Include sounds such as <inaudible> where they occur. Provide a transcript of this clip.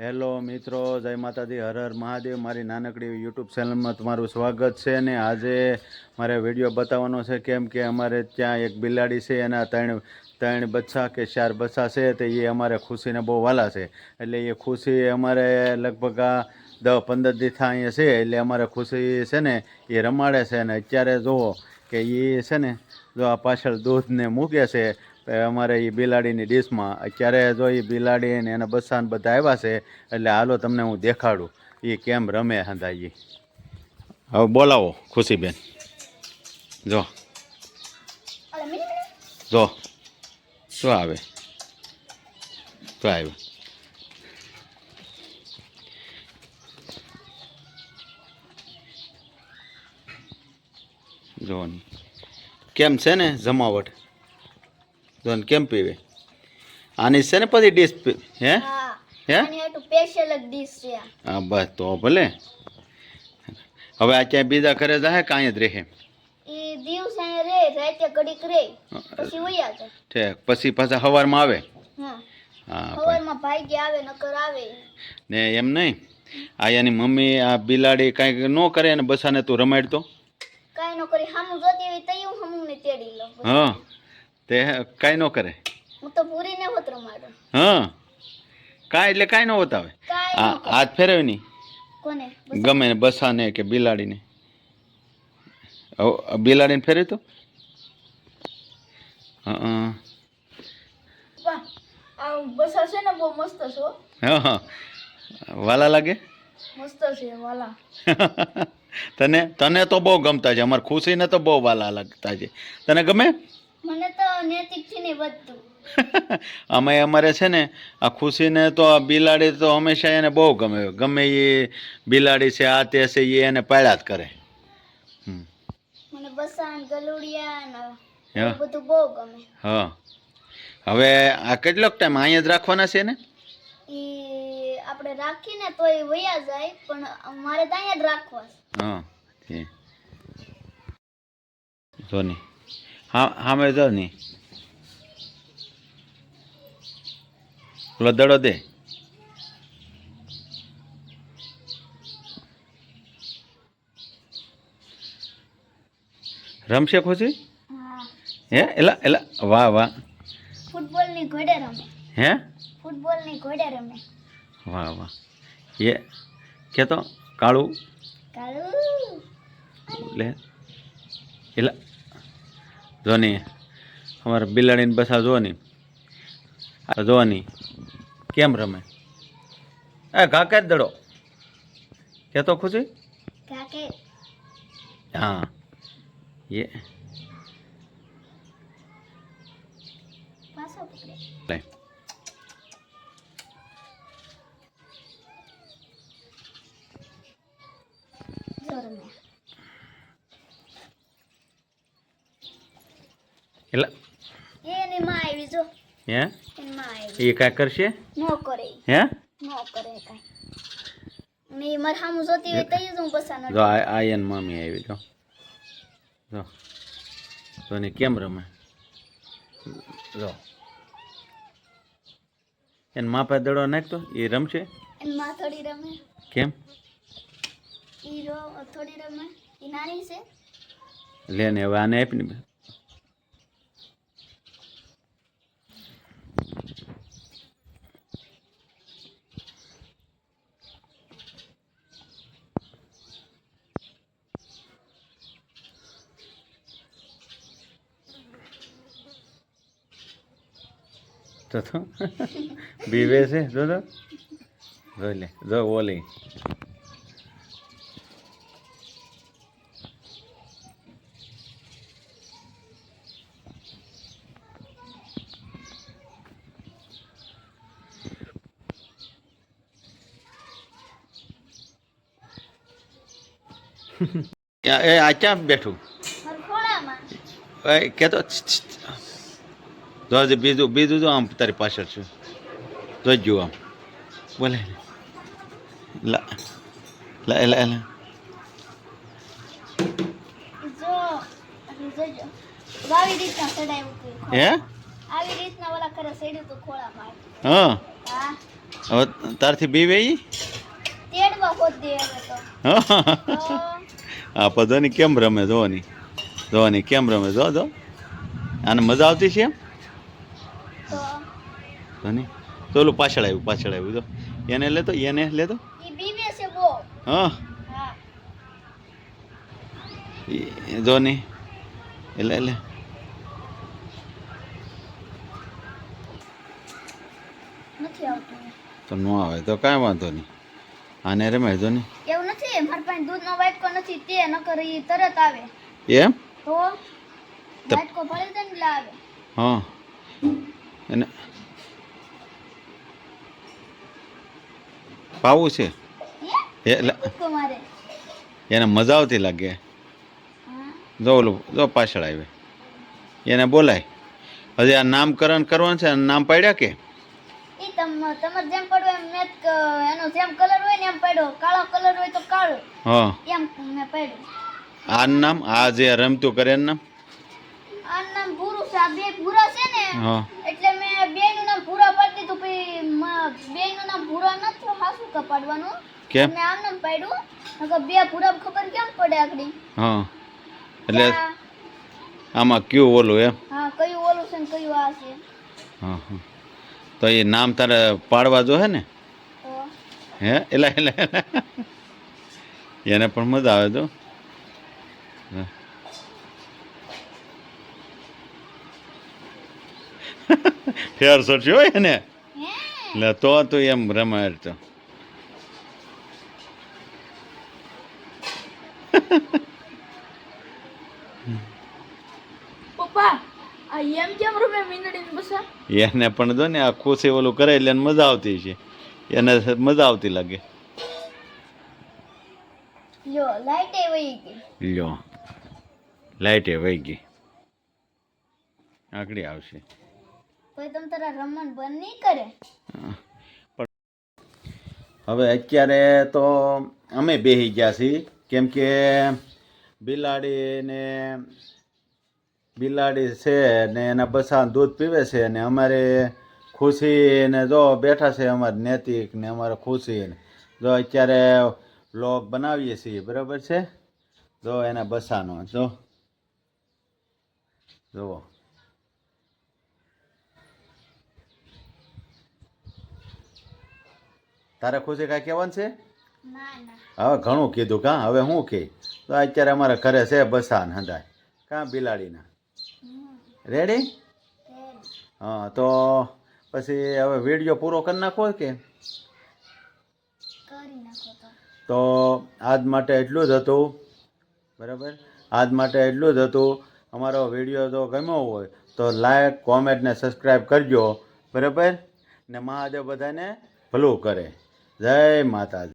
Hello મિત્રો, જય માતાજી, હર હર મહાદેવ. મારી નાનકડી યુટ્યુબ ચેનલમાં તમારું સ્વાગત છે ને આજે મારે વીડિયો બતાવવાનો છે કેમ કે અમારે ત્યાં એક બિલાડી છે એના ત્રણ ત્રણ બચ્ચા કે ચાર બચ્ચા છે તે એ અમારે ખુશીને બહુ વાલા છે. એટલે એ ખુશી અમારે લગભગ આ દસ પંદર દિવસ અહીંયા છે, એટલે અમારે ખુશી છે ને એ રમાડે છે. અને અત્યારે જુઓ કે એ છે ને જો આ પાછળ દૂધને મૂકે છે એ અમારે એ બિલાડીની ડીશમાં અત્યારે જો એ બિલાડી ને એના બસાન બધા આવ્યા છે એટલે હાલો તમને હું દેખાડું. એ કેમ રમે હંધા ઈ. હવે બોલાવો ખુશીબેન. જો. જો. શું આવે? શું આવ્યું? જો કેમ છે ને જમાવટ? જો ને કેમ પીવે? આની છે ને પછી ડીશ હે? હા હે? બસ તો ભલે. હવે આ ક્યાંય બીજા ઘરે જાય કે અહીંયા જ રહે? પછી પછી પાછા સવારમાં આવે? હા હા પણ- સવારમાં આવે નકર આવે. ને એમ નહીં? આ એની મમ્મી આ બિલાડી કાંઈક ન કરે અને બસાને તું રમાડતો? કાંઈ ન કરી હામું જોતી હોય તઈ હું ને તેડી લો હા. તે કાંઈ ન કરે. હું તો હા. કાંઈ એટલે કાંઈ ન બતાવે આ હાથ ફેરવે નહીં કોને? ગમે ને બસાને કે બિલાડીને. બિલાડીને ફેરવે તો? હા બસા છે ને બહુ મસ્ત છો હા હા. વાલા લાગે? મસ્ત છે વાલા. <laughs> તને તને તો બહુ ગમતા છે. અમારે ખુશીને તો બહુ વાલા લાગતા છે. તને ગમે? મને તો નૈતિકથી ને બધું. <laughs> અમે અમારે છે ને આ ખુશીને તો આ બિલાડી તો હંમેશા એને બહુ ગમે. ગમે એ બિલાડી છે આ તે છે એ એને પાળ્યા જ કરે. મને બસા ગલુડિયા બધું બહુ ગમે. હા. હવે આ કેટલોક ટાઈમ અહીંયા જ રાખવાના છે ને આપણે રાખીને એ વયા જાય પણ મારે ત્યાં જ રાખવા છે. હા છે હા જો ની પેલો દડો દે. રમશે ખુશી? હે. એલા એલા વાહ વાહ. ફૂટબોલની ઘોડે રમે. હે? ફૂટબોલની ઘોડે રમે. વાહ વાહ. એ કે તો કાળું? કાળું. લે. એલા જોની અમારે બિલાડીને બસા જોવાની આ જોવાની કેમ રમે? એ ઘા જ દડો. કે તો ખુશી? હા. એ પાછો પકડે લે જો રમે એલા એની માં આવી જો. હે? એ કાંઈ કરશે? નો કરે હે? નો કરે કાંઈ. ને મારે જોતી હોય તઈ જ હું જો આ એન મામી આવી જો. જો. ને કેમ રમે? જો. એને માપે દડો નાખતો? એ રમશે? એની માં થોડી રમે. કેમ? ઈ રો થોડી રમે. ઈ નાની છે. લે ને હવે આને. તો તો બીવે છે જો તો. જોઈ લે જો ઓલી. <laughs> એ આ ક્યાં બેઠું? હરખોળામાં એ કે તો જો હજી બીજું બીજું જો આમ તારી પાછળ છું. જોજો આમ બોલે. લા લા લા લા. હતું હે? આવી રીતના ઓલા કરે સડ્યું હતું ખોળામાં હા. હા. હવે તારથી બીવે ઈ તેડવા હવે તો. તો આ પધોની કેમ રમે જોવાની? જોવાની કેમ રમે જો જો. આને મજા આવતી છે એમ? તો જોની તો ઓલું પાછળ આવ્યું પાછળ આવ્યું તો એને લેતો એને લેતો હા. ઈ એટલે એટલે તો ન આવે તો કાંઈ વાંધો નહીં. આને રમે જો નહીં એવું નથી મારા પાસે દૂધનો વાટકો નથી તે ન કરી તરત આવે. એમ? તો? વાટકો ભરી દે ને લાવે. હા. એને પાવું છે? એટલે એને મજા આવતી લાગે. જો ઓલું જો પાછળ આવે. એને બોલાય. હજી આ નામકરણ કરવાનું છે નામ પાડ્યા કે? તમારે જેમ પડ્યો એમ મેં એનો જેમ કલર હોય ને એમ પડ્યો કાળો કલર હોય તો કાળો. હા. એમ મેં પડ્યું. આ નામ? આ જે રમતું કરે નામ? આ નામ ભૂરું છે. આ બે ભૂરા છે ને હા. એટલે મેં બે નું નામ ભૂરા પાડી દીધું પછી બે નું નામ ભૂરા નથી પાડવાનું. કેમ? મેં આમ નામ પાડ્યું. નકર બે ભૂરા ખબર કેમ પડે આકડી હા. એટલે આમાં કયું ઓલું એમ? હા કયું ઓલું છે ને કયું આ છે? હા હા. તો એ નામ તારે પાડવા જો હે ને? હે? એટલે એટલે એને પણ મજા આવે તો. ફેર સોચ્યો હોય ને? એટલે તો તું એમ રમાય તો. પપ્પા આ એમ કેમ રૂમે મીંદડી ને બસા? એને પણ જો ને આ ખુશી ઓલું કરે એટલે એને મજા આવતી છે. એને મજા આવતી લાગે. લ્યો લાઈટ એ વહી ગઈ. લ્યો લાઈટે વહી ગઈ. આકડી આવશે. કોઈ તમ તારા રમણ બંધ નહીં કરે? હવે અત્યારે તો અમે બેસી ગયા છીએ. કેમ કે બિલાડીને બિલાડી છે ને એના બસા દૂધ પીવે છે ને અમારે ખુશી ને જો બેઠા છે અમારે નૈતિક ને અમારે ખુશીને. જો અત્યારે બ્લોગ બનાવીએ છીએ, બરાબર છે? જો એના બસાનો, જો. જુઓ. તારે ખુશી કાંઈ કહેવાનું છે? હવે ઘણું કીધું કાં? હવે શું કે? તો અત્યારે અમારા ઘરે છે બસા ને હંધાય. કાં બિલાડીના? રેડી હા તો પછી હવે વીડિયો પૂરો કરી નાખો કે? તો. તો આજ માટે એટલું જ હતું. બરાબર? આજ માટે એટલું જ હતું. અમારો વીડિયો જો ગમ્યો હોય તો લાઈક કોમેન્ટ ને સબસ્ક્રાઈબ કરજો. બરાબર? ને મહાદેવ બધાને ભલું કરે. જય માતાજી.